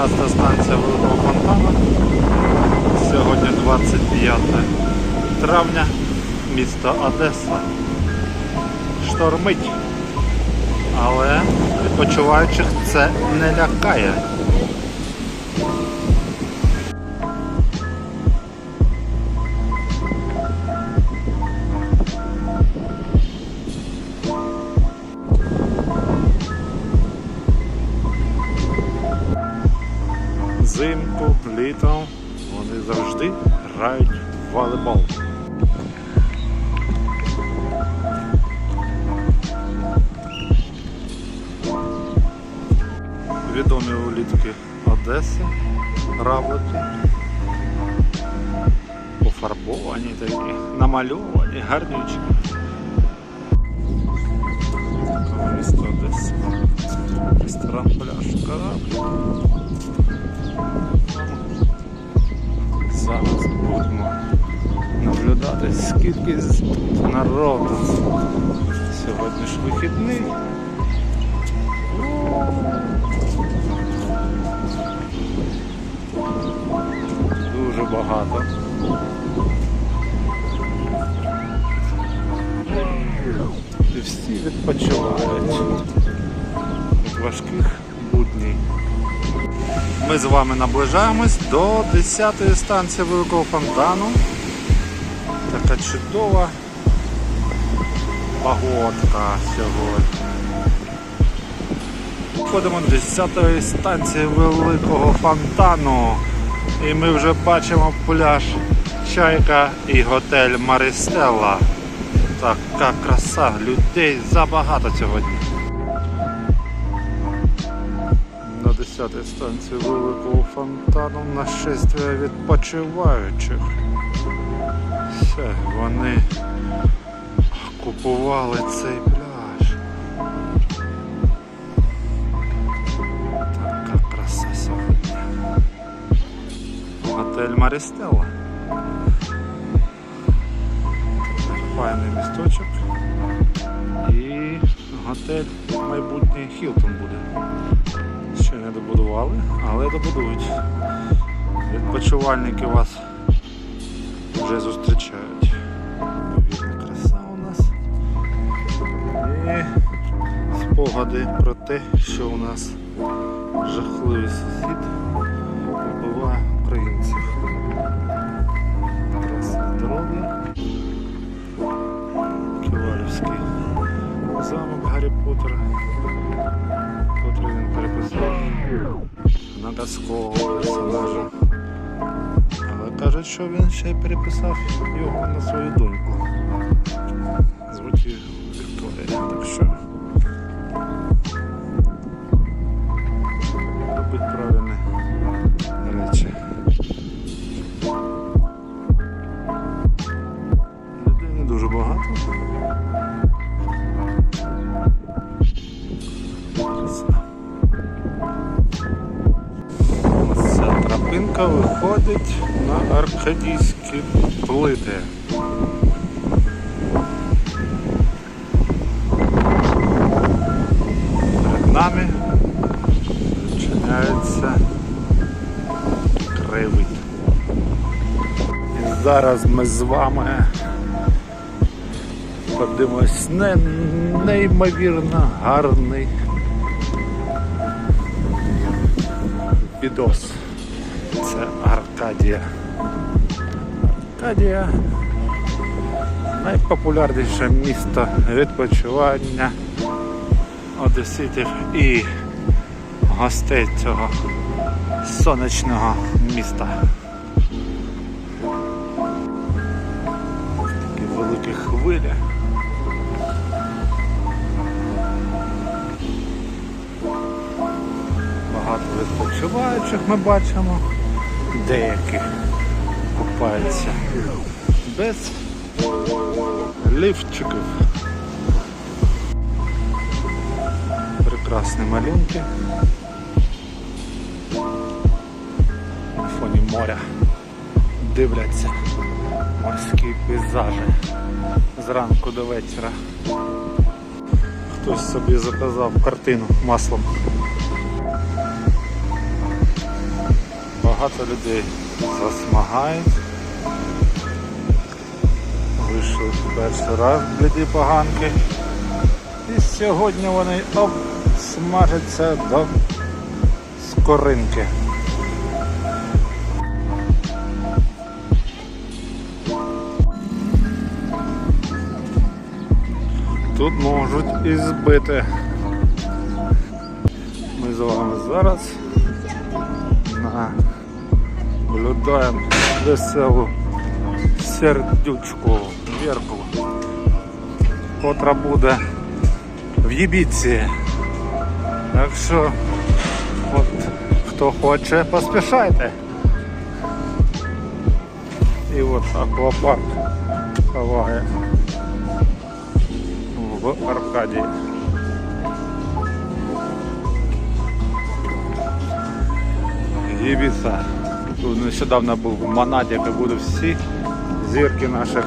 15 станція Великого Фонтана. Сьогодні 25 травня, місто Одеса. Штормить. Але відпочиваючих це не лякає. Літом вони завжди грають в волейбол. Відомі улітки Одеси, равлики. Пофарбовані такі, намальовані, гарнючі. Місто Одеса. Ресторан пляж, корабль. Зараз будемо наблюдати, скільки народу. Сьогодні ж вихідний. Дуже багато. І всі відпочивають від важких буднів. Ми з вами наближаємось до 10-ї станції Великого фонтану. Така чудова погодка сьогодні. Входимо до 10-ї станції Великого фонтану. І ми вже бачимо пляж Чайка і готель Маристелла. Така краса, людей забагато сьогодні. На 10-й станції Великого фонтану нашествие відпочиваючих. Все, вони купували цей пляж. Така краса сьогодні. Готель Марістелла. Файний місточок. І готель майбутній Хілтон буде. Не добудували, але добудують. Відпочивальники вас вже зустрічають. Повірна краса у нас. І спогади про те, що у нас жахливий сусід вбиває українців. Траса здоров'я. Ківалівський замок Гаррі Поттера, переписав на казкового персонажа. Але кажуть, що він ще й переписав його на свою доньку. Звуть Вікторія. Так що робить правильні Ця тропинка виходить на аркадійські плити. Перед нами відчиняється кривий. І зараз ми з вами подивимось не, неймовірно гарний відос. Це Аркадія. Аркадія найпопулярніше місто відпочивання одеситів і гостей цього сонячного міста. Такі великі хвилі. Багато відпочиваючих ми бачимо. Деякі купаються без ліфчиків. Прекрасні малюнки. На фоні моря дивляться морські пейзажі зранку до вечора. Хтось собі заказав картину маслом. Багато людей засмагають. Вийшли перший раз бліді поганки. І сьогодні вони обсмажаться до скоринки. Тут можуть і збити. Ми з вами зараз наблюдаємо веселу сердючку вірку, котра буде в Єбіці. Так що, от, хто хоче, поспішайте. І от аквапарк ховає в Аркадії. Єбіца. Тут нещодавно був в Монад, який буде всі зірки наших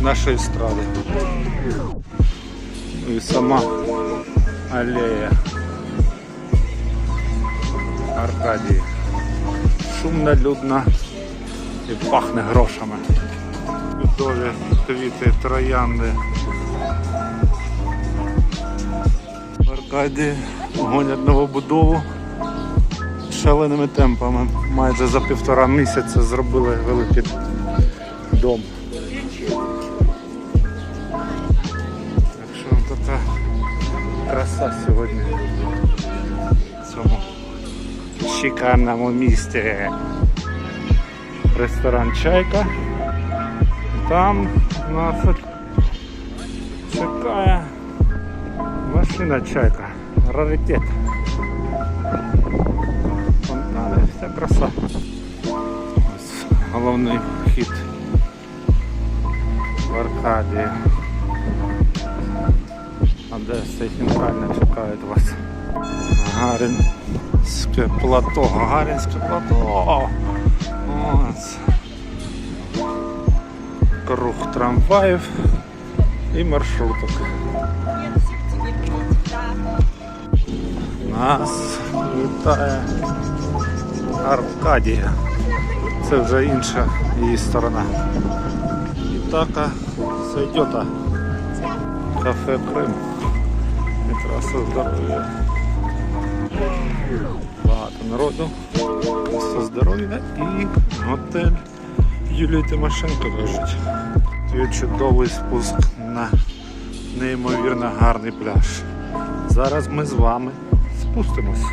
нашої естради. І сама алея Аркадії. Шумна, людна і пахне грошами. Чудові квіти, троянди. Аркадії гонять новобудову шаленими темпами. Майже за півтора місяця зробили великий дом. Так що така краса сьогодні в цьому шикарному місті. Ресторан Чайка. Там нас чекає машина Чайка. Раритет. Головний вхід в Аркадії. Одеса і центральна чекають вас. Гаринське плато, Гаринське плато. Ось. Круг трамваїв і маршруток. Нас вітає Аркадія. Це вже інша її сторона. Ітака Сайдьота. Кафе Крим. І траса здоров'я. Багато народу. Траса здоров'я і готель Юлії Тимошенко кажуть. Є чудовий спуск на неймовірно гарний пляж. Зараз ми з вами спустимось.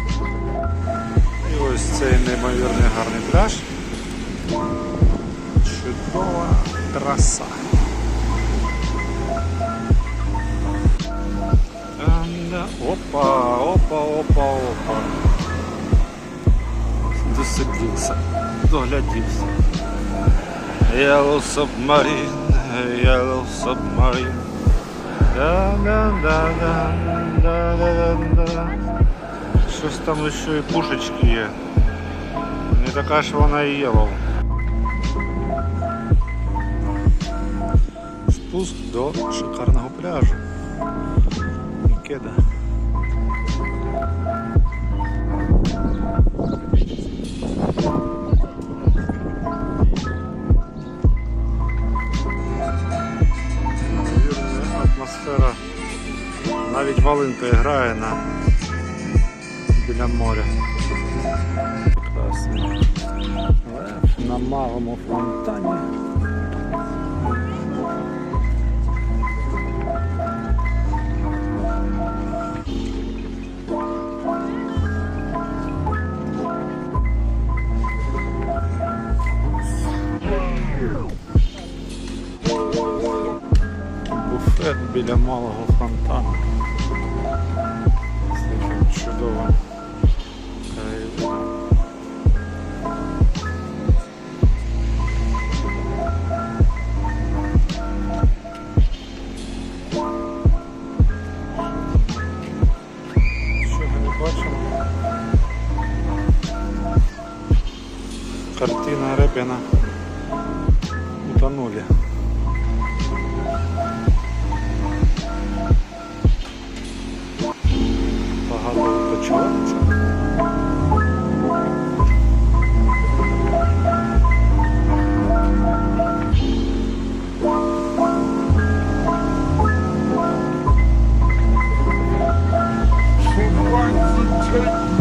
І ось цей неймовірний гарний пляж. Чудова траса. Анда. Опа, опа, опа, опа. Досидівся, доглядівся. Yellow submarine, yellow submarine. Да, да, да, да, да, да, да, да. Щось там ще і пушечки є. Не така ж вона і yellow. Спуск до шикарного пляжу. Кеда. Атмосфера. Навіть Волинка грає на біля моря. Прекрасно. Лев на малому фонтані. Буфет біля малого фонтану. З таким чудовим краєвидом. Картина Репіна утонули. the Peciorek. Take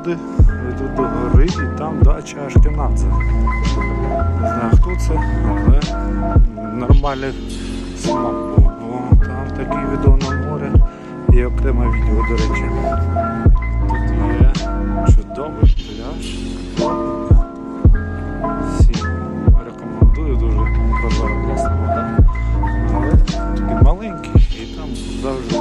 води, йду до гори і там дача Ашкенадзе. Не знаю хто це, але нормальний сама, бо там такі відео на море і окреме відео, до речі. Тут є чудовий пляж. Рекомендую, дуже прозора класна вода. Але такий маленький і там завжди.